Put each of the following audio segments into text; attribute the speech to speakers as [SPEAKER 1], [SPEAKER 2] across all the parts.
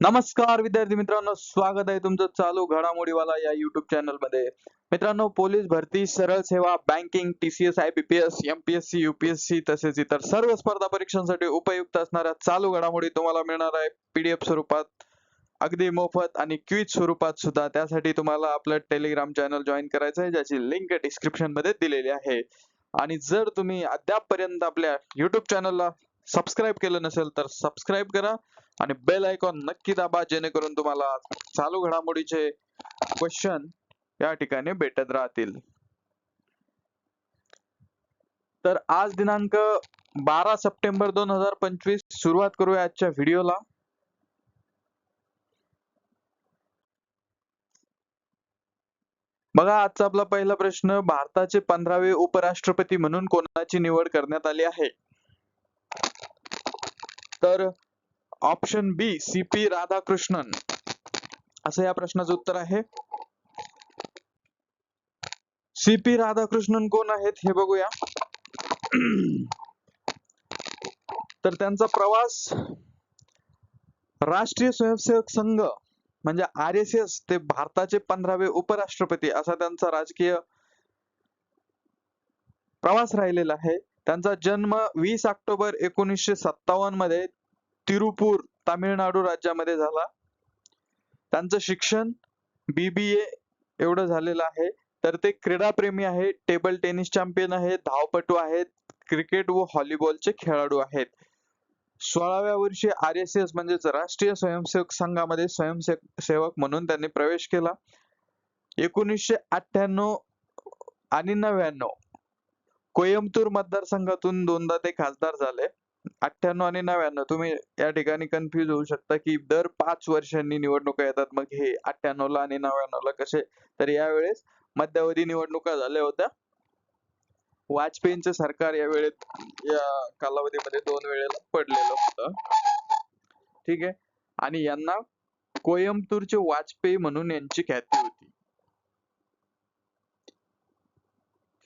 [SPEAKER 1] नमस्कार विद्यार्थी मित्रांनो. स्वागत आहे तुमचं चालू घडामोडीवाला या युट्यूब चॅनलमध्ये. मित्रांनो पोलीस भरती सरळ सेवा banking TCS IBPS MPSC UPSC तसेच इतर सर्व स्पर्धा परीक्षांसाठी उपयुक्त असणाऱ्या चालू घडामोडी तुम्हाला मिळणार आहे. पीडीएफ स्वरूपात अगदी मोफत आणि क्विज स्वरूपात सुद्धा. त्यासाठी तुम्हाला आपलं टेलिग्राम चॅनल जॉईन करायचं आहे ज्याची लिंक डिस्क्रिप्शनमध्ये दिलेली आहे. आणि जर तुम्ही अद्यापपर्यंत आपल्या युट्यूब चॅनलला सबस्क्राईब केलं नसेल तर सबस्क्राईब करा आणि बेल आयकॉन नक्की दाबा जेणेकरून तुम्हाला चालू घडामोडीचे क्वेश्चन या ठिकाणी भेटत राहतील. तर आज दिनांक बारा सप्टेंबर दोन हजार पंचवीस सुरुवात करूया आजच्या व्हिडिओला. बघा आजचा आपला पहिला प्रश्न भारताचे पंधरावे उपराष्ट्रपती म्हणून कोणाची निवड करण्यात आली आहे? तर option B C P Radhakrishnan. असं या प्रश्नाचं उत्तर आहे. सी पी राधाकृष्णन कोण आहेत हे बघूया. तर त्यांचा प्रवास राष्ट्रीय स्वयंसेवक संघ म्हणजे आर एस एस ते भारताचे पंधरावे उपराष्ट्रपती असा त्यांचा राजकीय प्रवास राहिलेला आहे. त्यांचा जन्म वीस ऑक्टोबर एकोणीसशे सत्तावन्नमध्ये तिरुपूर तामिळनाडू राज्यामध्ये झाला. त्यांचं शिक्षण बीबीए एवढं झालेलं आहे. तर ते क्रीडाप्रेमी आहे टेबल टेनिस चॅम्पियन आहेत धावपटू आहेत क्रिकेट व व्हॉलीबॉलचे खेळाडू आहेत. सोळाव्या वर्षी आर एस एस म्हणजेच राष्ट्रीय स्वयंसेवक संघामध्ये स्वयंसेवक सेवक म्हणून त्यांनी प्रवेश केला. एकोणीसशे अठ्ठ्याण्णव आणि नव्याण्णव कोयंबतूर मतदारसंघातून दोनदा ते खासदार झाले. अठ्ठ्याण्णव आणि नव्याण्णव तुम्ही या ठिकाणी कन्फ्युज होऊ शकता की दर पाच वर्षांनी निवडणुका येतात. मग हे अठ्ठ्याण्णव ला आणि नव्याण्णव ला कसे? तर यावेळेस मध्यावधी निवडणुका झाल्या होत्या. वाजपेयींचं सरकार या वेळेत या कालावधीमध्ये दोन वेळेला पडलेलं होतं. ठीक आहे? आणि यांना कोयंबतूरचे वाजपेयी म्हणून यांची ख्याती होती.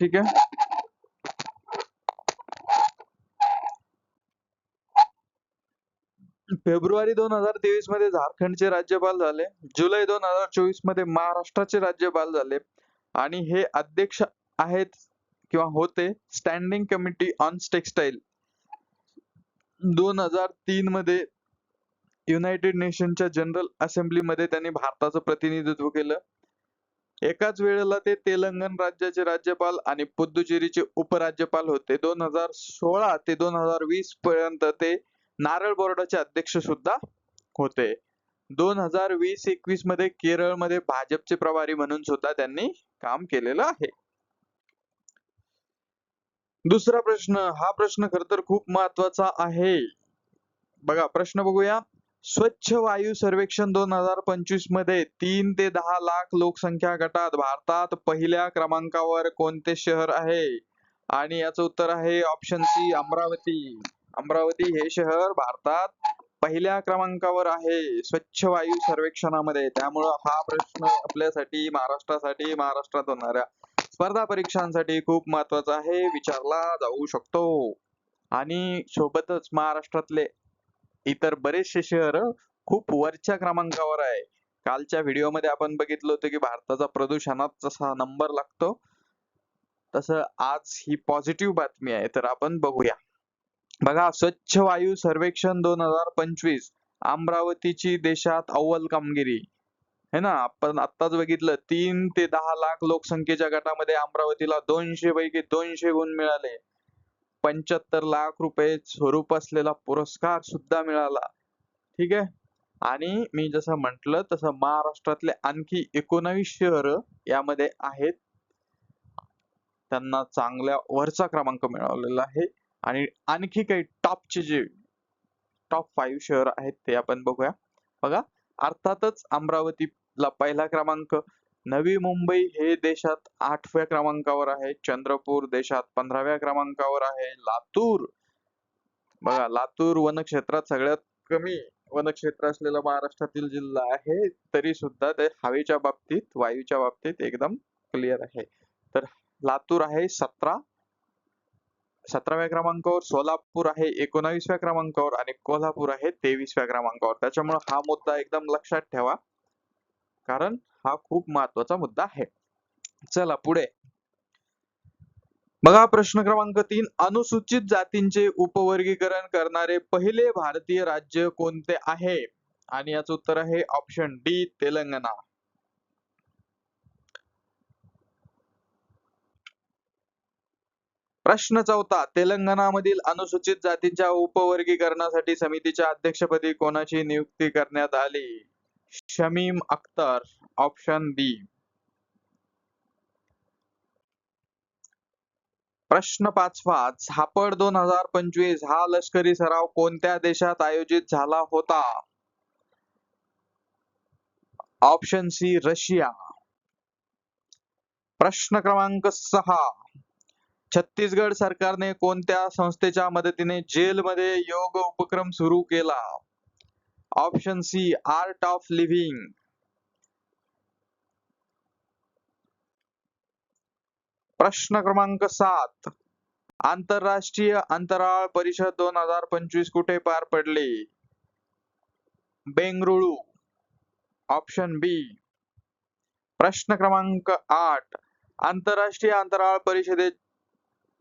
[SPEAKER 1] ठीक आहे? फेब्रुवारी दोन हजार तेवीसमध्ये झारखंडचे राज्यपाल झाले. जुलै दोन हजार चोवीसमध्ये महाराष्ट्राचे राज्यपाल झाले. आणि हे अध्यक्ष आहेत किंवा होते स्टँडिंग कमिटी ऑन टेक्सटाईल दोन हजार तीन मध्ये युनायटेड नेशनच्या जनरल असेंब्ली मध्ये त्यांनी भारताचं प्रतिनिधित्व केलं. एकाच वेळेला ते तेलंगण राज्याचे राज्यपाल आणि पुद्दुचेरीचे उपराज्यपाल होते. दोन हजार सोळा ते दोन हजार वीस पर्यंत ते नारळ बोर्डाचे अध्यक्ष सुद्धा होते. दोन हजार वीस एकवीसमध्ये केरळमध्ये भाजपचे प्रभारी म्हणून सुद्धा त्यांनी काम केलेलं आहे. दुसरा प्रश्न हा प्रश्न खर तर खूप महत्त्वाचा आहे. बघा प्रश्न बघूया. स्वच्छ वायू सर्वेक्षण दोन हजार पंचवीसमध्ये तीन ते दहा लाख लोकसंख्या गटात भारतात पहिल्या क्रमांकावर कोणते शहर आहे? आणि याचं उत्तर आहे ऑप्शन सी अमरावती. अमरावती हे शहर भारतात पहिल्या क्रमांकावर आहे. स्वच्छ वायू सर्वेक्षणामध्ये. त्यामुळं हा प्रश्न आपल्यासाठी महाराष्ट्रासाठी महाराष्ट्रात होणाऱ्या स्पर्धा परीक्षांसाठी खूप महत्त्वाचा आहे. विचारला जाऊ शकतो. आणि सोबतच महाराष्ट्रातले इतर बरेचसे शहर खूप वरच्या क्रमांकावर आहे. कालच्या व्हिडिओमध्ये आपण बघितलं होतं की भारताचा प्रदूषणात जसा नंबर लागतो तसं आज ही पॉझिटिव्ह बातमी आहे. तर आपण बघूया. बघा स्वच्छ वायू सर्वेक्षण दोन हजार पंचवीस अमरावतीची देशात अव्वल कामगिरी. है ना? आपण आत्ताच बघितलं तीन ते दहा लाख लोकसंख्येच्या गटामध्ये अमरावतीला दोनशे पैकी दोनशे गुण मिळाले. पंच्याहत्तर लाख रुपये स्वरूप असलेला पुरस्कार सुद्धा मिळाला. ठीक आहे? आणि मी जसं म्हंटल तसं महाराष्ट्रातले आणखी एकोणावीस शहर यामध्ये आहेत. त्यांना चांगल्या वरचा क्रमांक मिळवलेला आहे. आणि आणखी काही टॉपचे जे टॉप फाईव्ह शहर आहेत ते आपण बघूया. बघा अर्थातच अमरावतीला पहिला क्रमांक नवी मुंबई हे देशात आठव्या क्रमांकावर आहे चंद्रपूर देशात पंधराव्या क्रमांकावर आहे लातूर. बघा लातूर वनक्षेत्रात सगळ्यात कमी वनक्षेत्र असलेला महाराष्ट्रातील जिल्हा आहे तरी सुद्धा ते हवेच्या बाबतीत वायूच्या बाबतीत एकदम क्लिअर आहे. तर लातूर आहे सतरा सतराव्या क्रमांकावर सोलापूर आहे एकोणावीसव्या क्रमांकावर आणि कोल्हापूर आहे तेवीसव्या क्रमांकावर. त्याच्यामुळे हा मुद्दा एकदम लक्षात ठेवा. कारण हा खूप महत्त्वाचा मुद्दा आहे. चला पुढे. बघा प्रश्न क्रमांक तीन. अनुसूचित जातींचे उपवर्गीकरण करणारे पहिले भारतीय राज्य कोणते आहे? आणि याचं उत्तर आहे ऑप्शन डी तेलंगणा. प्रश्न चौथा तेलंगणामधील अनुसूचित जातींच्या उपवर्गीकरणासाठी समितीच्या अध्यक्षपदी कोणाची नियुक्ती करण्यात आली? शमीम अख्तर ऑप्शन बी प्रश्न पाचवा. झापड दोन हजार पंचवीस हा लष्करी सराव कोणत्या देशात आयोजित झाला होता? Option C Russia. प्रश्न क्रमांक सहा. छत्तीसगड सरकारने कोणत्या संस्थेच्या मदतीने जेलमध्ये योग उपक्रम सुरू केला? Option C art of living प्रश्न क्रमांक सात. आंतरराष्ट्रीय अंतराळ परिषद दोन हजार पंचवीस कुठे पार पडली? बेंगळुरू. ऑप्शन बी प्रश्न क्रमांक आठ. आंतरराष्ट्रीय अंतराळ परिषदेत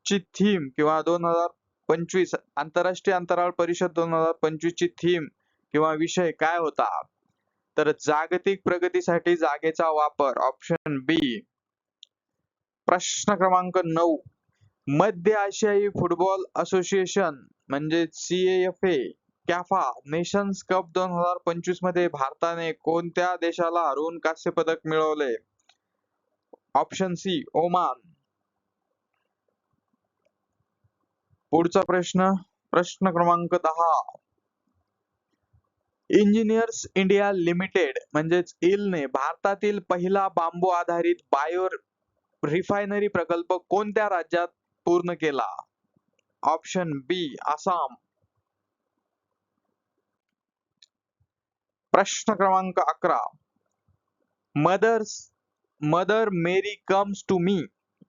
[SPEAKER 1] ची थीम किंवा दोन हजार पंचवीस आंतरराष्ट्रीय अंतराळ परिषद दोन हजार पंचवीस ची थीम किंवा विषय काय होता? तर जागतिक प्रगतीसाठी जागेचा वापर ऑप्शन बी प्रश्न क्रमांक नऊ. मध्य आशियाई फुटबॉल असोसिएशन म्हणजे C F A CAFA nations cup दोन हजार पंचवीसमध्ये भारताने कोणत्या देशाला हरवून कांस्य पदक मिळवले? Option C Oman. पुढचा प्रश्न प्रश्न क्रमांक दहा. इंजिनियर्स इंडिया लिमिटेड म्हणजेच इलने भारतातील पहिला बांबू आधारित बायो रिफायनरी प्रकल्प कोणत्या राज्यात पूर्ण केला? Option B Assam. प्रश्न क्रमांक अकरा. Mothers mother Mary comes to me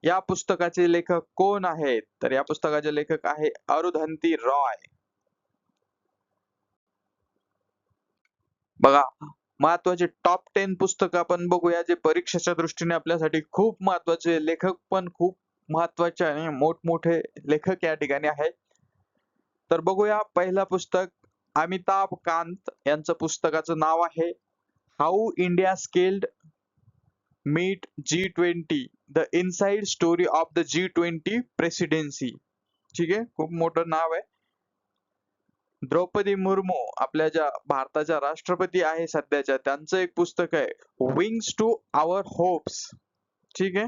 [SPEAKER 1] या पुस्तकाचे लेखक कोण आहेत? तर या पुस्तकाचे लेखक आहे अरुधंती रॉय. बघा महत्त्वाचे टॉप टेन पुस्तक आपण बघूया जे परीक्षेच्या दृष्टीने आपल्यासाठी खूप महत्त्वाचे लेखक पण खूप महत्त्वाचे आणि मोठमोठे लेखक या ठिकाणी आहेत. तर बघूया पहिलं पुस्तक अमिताभ कांत यांचं पुस्तकाचं नाव आहे how India scaled Mt G twenty the inside story of the G twenty presidency ठीक आहे? खूप मोठं नाव आहे. द्रौपदी मुर्मू आपल्या ज्या भारताच्या राष्ट्रपती आहे सध्याच्या त्यांचं एक पुस्तक आहे विंग्स टू आवर होप्स ठीक आहे?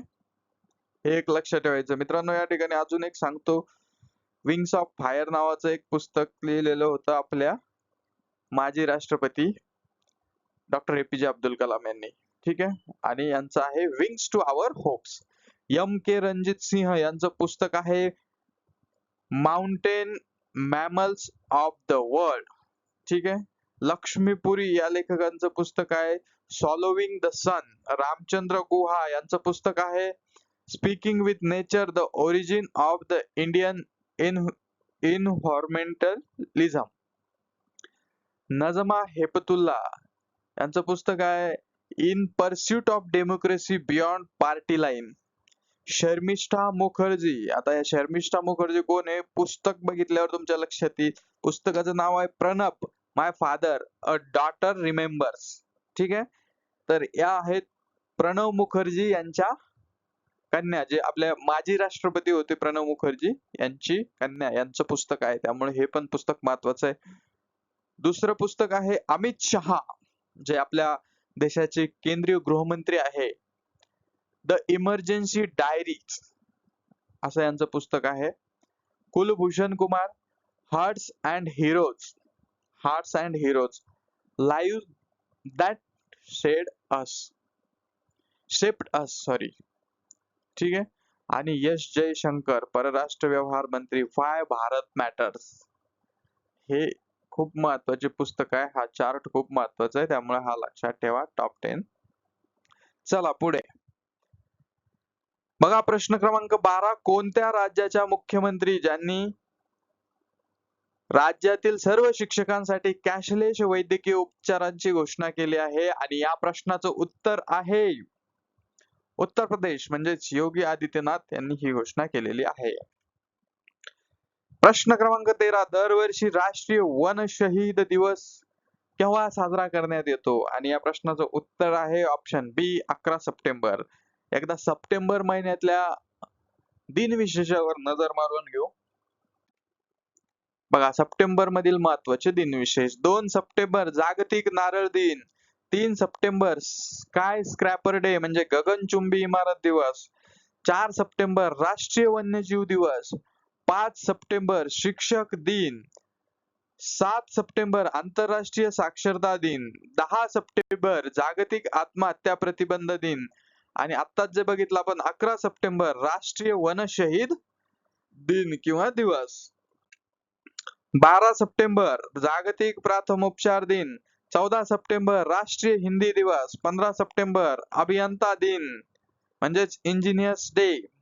[SPEAKER 1] हे एक लक्षात ठेवायचं. मित्रांनो या ठिकाणी अजून एक सांगतो. विंग्स ऑफ फायर नावाचं एक पुस्तक लिहिलेलं होतं आपल्या माजी राष्ट्रपती डॉक्टर ए पी जे अब्दुल कलाम यांनी. ठीक आहे? आणि यांचं आहे wings to our hopes M K Ranjit Singh यांचं पुस्तक आहे mountain mammals of the world ठीक आहे? लक्ष्मीपुरी या लेखकांचं पुस्तक आहे. सॉलोविंग द सन रामचंद्र गुहा यांचं पुस्तक आहे. Speaking with nature the origin of the Indian in environmentalism Najma Heptulla यांचं पुस्तक आहे. In pursuit of democracy beyond party line Sharmistha Mukherjee. आता या शर्मिष्ठा मुखर्जी कोण आहे? पुस्तक बघितल्यावर तुमच्या लक्षात येईल. पुस्तकाचं नाव आहे Pranab my father a daughter remembers ठीक आहे? तर या आहेत प्रणव मुखर्जी यांच्या कन्या जे आपल्या माजी राष्ट्रपती होते प्रणव मुखर्जी यांची कन्या यांचं पुस्तक आहे. त्यामुळे हे पण पुस्तक महत्वाचं आहे. दुसरं पुस्तक आहे अमित शहा जे आपल्या देशाचे केंद्रीय गृहमंत्री आहे. द इमर्जन्सी डायरी असं यांचं पुस्तक आहे. Kulbhushan Kumar hearts and heroes hearts and heroes lives that shed us shaped us sorry ठीक आहे? आणि यश जयशंकर परराष्ट्र व्यवहार मंत्री फाय भारत मॅटर्स हे खूप महत्त्वाचे पुस्तक आहे. हा चार्ट खूप महत्त्वाचा आहे. त्यामुळे हा लक्षात ठेवा. टॉप टेन चला पुढे. बघा प्रश्न क्रमांक बारा. कोणत्या राज्याच्या मुख्यमंत्री ज्यांनी राज्यातील सर्व शिक्षकांसाठी कॅशलेस वैद्यकीय उपचारांची घोषणा केली आहे? आणि या प्रश्नाचं उत्तर आहे. उत्तर प्रदेश म्हणजेच योगी आदित्यनाथ यांनी ही घोषणा केलेली आहे. प्रश्न क्रमांक तेरा दरवर्षी राष्ट्रीय वन शहीद दिवस केव्हा साजरा करण्यात येतो? आणि या प्रश्नाचं उत्तर आहे ऑप्शन बी अकरा सप्टेंबर. एकदा सप्टेंबर महिन्यातल्या दिनविशेषावर नजर मारून घेऊ. बघा सप्टेंबर मधील महत्त्वाचे दिनविशेष. दोन सप्टेंबर जागतिक नारळ दिन. तीन सप्टेंबर स्काय स्क्रॅपर डे म्हणजे गगनचुंबी इमारत दिवस. चार सप्टेंबर राष्ट्रीय वन्यजीव दिवस. पाच सप्टेंबर शिक्षक दिन. सात सप्टेंबर आंतरराष्ट्रीय साक्षरता दिन. दहा सप्टेंबर जागतिक आत्महत्या प्रतिबंध दिन. आणि आत्ताच जे बघितलं आपण अकरा सप्टेंबर राष्ट्रीय वनशहीद दिन किंवा दिवस. बारा सप्टेंबर जागतिक प्राथमोपचार दिन. चौदा सप्टेंबर राष्ट्रीय हिंदी दिवस. पंधरा सप्टेंबर अभियंता दिन. म्हणजेच इंजिनियर्स डे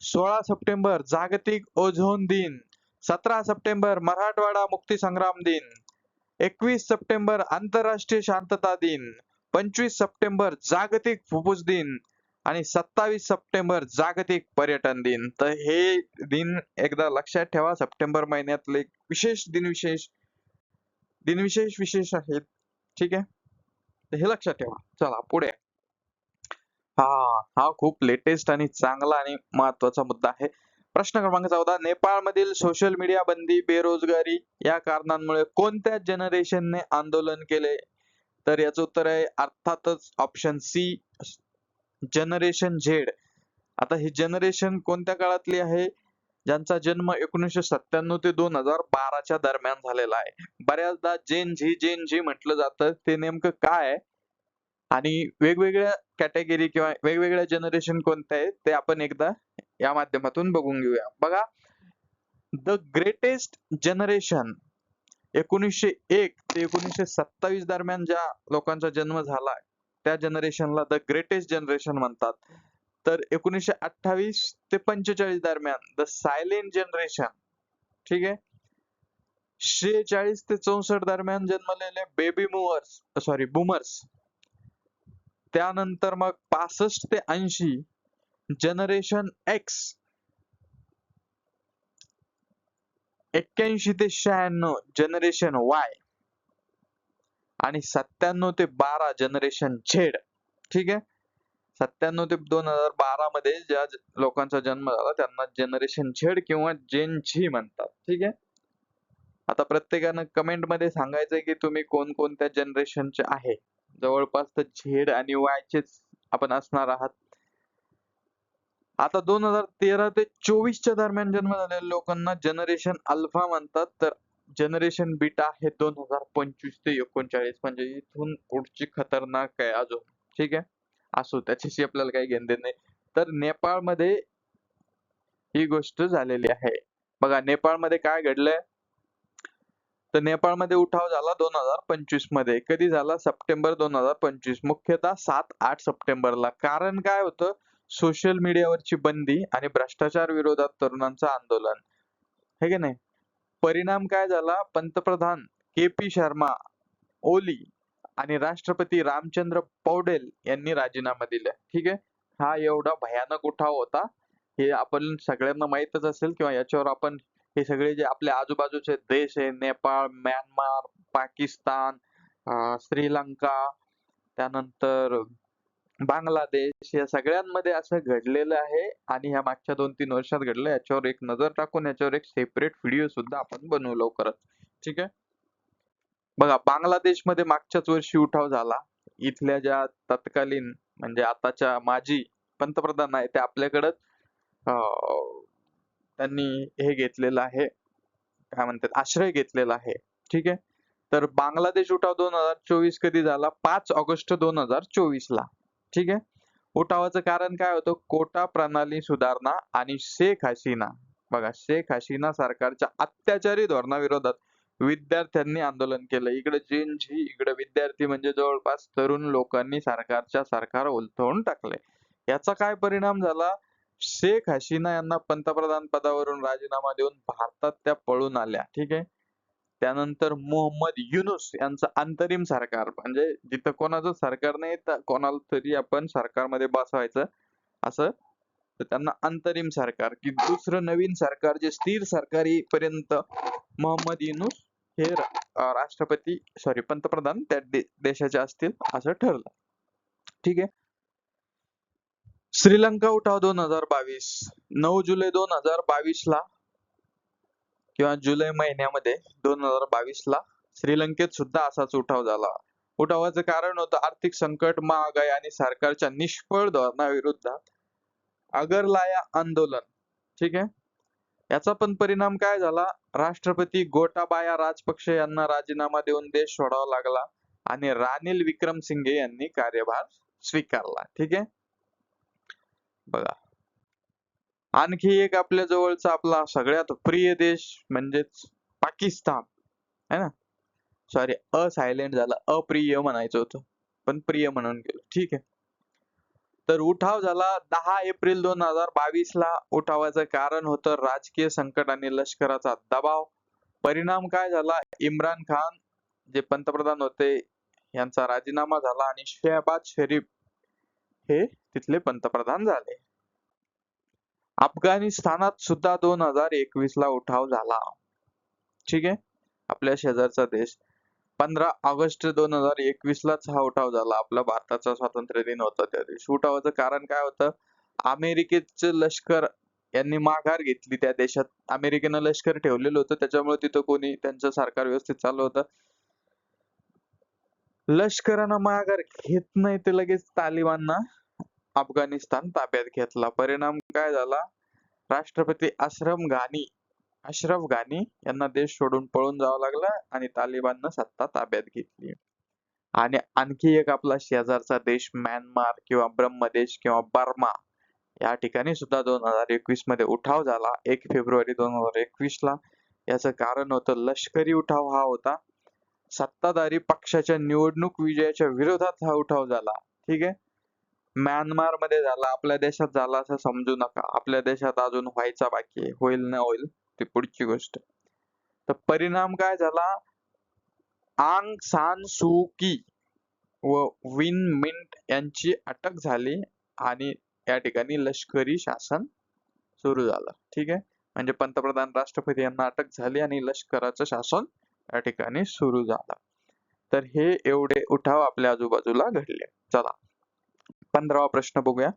[SPEAKER 1] सोळा सप्टेंबर जागतिक ओझोन दिन सतरा सप्टेंबर मराठवाडा मुक्ती संग्राम दिन एकवीस सप्टेंबर आंतरराष्ट्रीय शांतता दिन पंचवीस सप्टेंबर जागतिक फुफ्फुस दिन आणि सत्तावीस सप्टेंबर जागतिक पर्यटन दिन. तर हे दिन एकदा लक्षात ठेवा सप्टेंबर महिन्यातले विशेष दिनविशेष दिनविशेष विशेष आहेत. ठीक आहे? हे लक्षात ठेवा. चला पुढे. हा हा खूप लेटेस्ट आणि चांगला आणि महत्त्वाचा मुद्दा आहे. प्रश्न क्रमांक चौदा नेपाळमधील सोशल मीडिया बंदी बेरोजगारी या कारणांमुळे कोणत्या जनरेशनने आंदोलन केले? तर याचं उत्तर आहे अर्थातच ऑप्शन सी जनरेशन झेड आता ही जनरेशन कोणत्या काळातली आहे? ज्यांचा जन्म एकोणीसशे सत्त्याण्णव ते दोन हजार बाराच्या दरम्यान झालेला आहे. बऱ्याचदा जेन झी जेन झी म्हटलं जातं. ते नेमकं काय आहे? आणि वेगवेगळ्या कॅटेगरी किंवा वेगवेगळ्या जनरेशन कोणत्या आहेत ते आपण एकदा या माध्यमातून बघून घेऊया. बघा द ग्रेटेस्ट जनरेशन एकोणीसशे एक ते एकोणीसशे सत्तावीस दरम्यान ज्या लोकांचा जन्म झाला त्या जनरेशनला द ग्रेटेस्ट जनरेशन म्हणतात. तर एकोणीसशे अठ्ठावीस ते पंचेचाळीस दरम्यान द सायलेंट जनरेशन ठीक आहे? शेहेचाळीस ते चौसष्ट दरम्यान जन्मलेले बेबी मुव्हर्स सॉरी बुमर्स त्यानंतर मग पासष्ट ते ऐंशी जनरेशन एक्स एक्क्याऐंशी ते शहाण्णव जनरेशन वाय आणि सत्त्याण्णव ते बारा जनरेशन झेड ठीक आहे? सत्त्याण्णव ते दोन हजार बारा मध्ये ज्या लोकांचा जन्म झाला त्यांना जनरेशन झेड किंवा जेन झी म्हणतात. ठीक आहे? आता प्रत्येकानं कमेंटमध्ये सांगायचंय की तुम्ही कोणकोणत्या जनरेशनचे आहे? जवळपास तर झेड आणि वायचेच आपण असणार आहात. आता दोन हजार तेरा ते चोवीसच्या दरम्यान जन्म झालेल्या लोकांना जनरेशन अल्फा म्हणतात. तर जनरेशन बीटा हे दोन हजार पंचवीस ते एकोणचाळीस म्हणजे इथून पुढची खतरनाक आहे अजून. ठीक आहे? असो त्याच्याशी आपल्याला काही घेणं देणं नाही. तर नेपाळमध्ये ही गोष्ट झालेली आहे. बघा नेपाळमध्ये काय घडलंय? तर नेपाळमध्ये उठाव झाला दोन हजार पंचवीसमध्ये. कधी झाला? सप्टेंबर दोन हजार पंचवीस. मुख्यतः सात आठ सप्टेंबरला. कारण काय होतं? सोशल मीडियावरची बंदी आणि भ्रष्टाचार विरोधात तरुणांचं आंदोलन. हे की नाही? परिणाम काय झाला? पंतप्रधान के पी शर्मा ओली आणि राष्ट्रपती रामचंद्र पौडेल यांनी राजीनामा दिला. ठीक आहे? हा एवढा भयानक उठाव होता. हे आपण सगळ्यांना माहीतच असेल किंवा याच्यावर आपण हे सगळे जे आपल्या आजूबाजूचे देश आहे नेपाळ म्यानमार पाकिस्तान अं, श्रीलंका त्यानंतर बांगलादेश या सगळ्यांमध्ये असं घडलेलं आहे आणि ह्या मागच्या दोन तीन वर्षात घडलं याच्यावर एक नजर टाकून याच्यावर एक सेपरेट व्हिडिओ सुद्धा आपण बनवू लवकरच हो ठीक आहे? बघा बांगलादेशमध्ये मागच्याच वर्षी उठाव झाला. इथल्या ज्या तत्कालीन म्हणजे आताच्या माजी पंतप्रधान आहे ते आपल्याकडं त्यांनी हे घेतलेलं आहे. काय म्हणतात? आश्रय घेतलेला आहे. ठीक आहे? तर बांगलादेश उठाव दोन हजार चोवीस कधी झाला? पाच ऑगस्ट दोन हजार चोवीस ला ठीक आहे? उठावाचं कारण काय होतं? कोटा प्रणाली सुधारणा आणि शेख हसीना. बघा शेख हसीना सरकारच्या अत्याचारी धोरणाविरोधात विद्यार्थ्यांनी आंदोलन केलं. इकडे जी इकडे विद्यार्थी म्हणजे जवळपास तरुण लोकांनी सरकारच्या सरकार उलथवून टाकले याचा काय परिणाम झाला? शेख हसीना यांना पंतप्रधान पदावरून राजीनामा देऊन भारतात त्या पळून आल्या. ठीक आहे? त्यानंतर मोहम्मद युनुस यांचं अंतरिम सरकार. म्हणजे जिथं कोणाचं सरकार नाही तर कोणाला तरी आपण सरकारमध्ये बसवायचं असं. तर त्यांना अंतरिम सरकार. की दुसरं नवीन सरकार जे स्थिर सरकार येईपर्यंत मोहम्मद युनुस हे राष्ट्रपती सॉरी पंतप्रधान त्या दे- देशाचे असतील असं ठरलं. ठीक आहे? श्रीलंका उठाव दोन हजार बावीस. नऊ जुलै दोन हजार बावीस ला किंवा जुलै महिन्यामध्ये दोन हजार बावीस ला श्रीलंकेत सुद्धा असाच उठाव झाला. उठावाचं कारण होतं आर्थिक संकट महागाई आणि सरकारच्या निष्फळ धोरणाविरोधात अगरलाया आंदोलन. ठीक आहे? याचा पण परिणाम काय झाला? राष्ट्रपती गोटाबाया राजपक्षे यांना राजीनामा देऊन देश सोडावा लागला आणि रानिल विक्रमसिंघे यांनी कार्यभार स्वीकारला. ठीक आहे? बघा. आणखी एक आपल्या जवळचा आपला सगळ्यात प्रिय देश म्हणजेच पाकिस्तान. है ना? सॉरी अ सायलेंट झाला अप्रिय म्हणायचं होतं. पण प्रिय म्हणून गेलो. ठीक आहे. तर उठाव झाला. दहा एप्रिल दोन हजार बावीस ला उठावाचं कारण होतं राजकीय संकट आणि लष्कराचा दबाव. परिणाम काय झाला? इम्रान खान जे पंतप्रधान होते यांचा राजीनामा झाला आणि शेहबाज शरीफ हे तिथले पंतप्रधान झाले. अफगाणिस्तानात सुद्धा दोन हजार एकवीस ला उठाव झाला. ठीक आहे? आपल्या शेजारचा देश. पंधरा ऑगस्ट दोन हजार एकवीस लाच हा उठाव झाला. आपला भारताचा स्वातंत्र्य दिन होता त्या दिवशी. उठावाचं कारण काय होतं? अमेरिकेचं लष्कर यांनी माघार घेतली त्या देशात. अमेरिकेनं लष्कर ठेवलेलं होतं. त्याच्यामुळे तिथं कोणी त्यांचं सरकार व्यवस्थित चालू होतं. लष्करानं माघार घेत नाही ते लगेच तालिबानना. अफगाणिस्तान ताब्यात घेतला. परिणाम काय झाला? राष्ट्रपती अशरफ घानी अशरफ घानी यांना देश सोडून पळून जावं लागलं आणि तालिबाननं सत्ता ताब्यात घेतली. आणि आणखी एक आपला शेजारचा देश म्यानमार किंवा ब्रह्मदेश किंवा बर्मा या ठिकाणी सुद्धा दोन हजार एकवीसमध्ये उठाव झाला. एक फेब्रुवारी दोन हजार एकवीस ला याचं कारण होतं लष्करी उठाव हा होता. सत्ताधारी पक्षाच्या निवडणूक विजयाच्या विरोधात हा उठाव झाला. ठीक आहे? म्यानमारमध्ये झाला. आपल्या देशात झाला असं समजू नका. आपल्या देशात अजून व्हायचा बाकी आहे. होईल ना होईल ती पुढची गोष्ट. तर परिणाम काय झाला? आंग सान सू की व विन मिंट यांची अटक झाली आणि या ठिकाणी लष्करी शासन सुरू झालं. ठीक आहे? म्हणजे पंतप्रधान राष्ट्रपती यांना अटक झाली आणि लष्कराचं शासन या ठिकाणी सुरू झाला. तर हे एवढे उठाव आपल्या आजूबाजूला घडले. चला पंधरावा प्रश्न बघूया.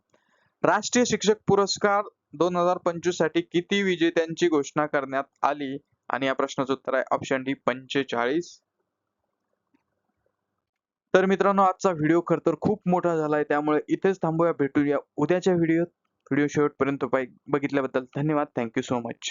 [SPEAKER 1] राष्ट्रीय शिक्षक पुरस्कार दोन हजार पंचवीससाठी किती विजेत्यांची घोषणा करण्यात आली? आणि या प्रश्नाचं उत्तर आहे ऑप्शन डी पंचेचाळीस. तर मित्रांनो आजचा व्हिडिओ खर तर खूप मोठा झालाय. त्यामुळे इथेच थांबूया. भेटूया उद्याच्या व्हिडिओत व्हिडिओ शेवटपर्यंत बघितल्याबद्दल धन्यवाद. Thank you so much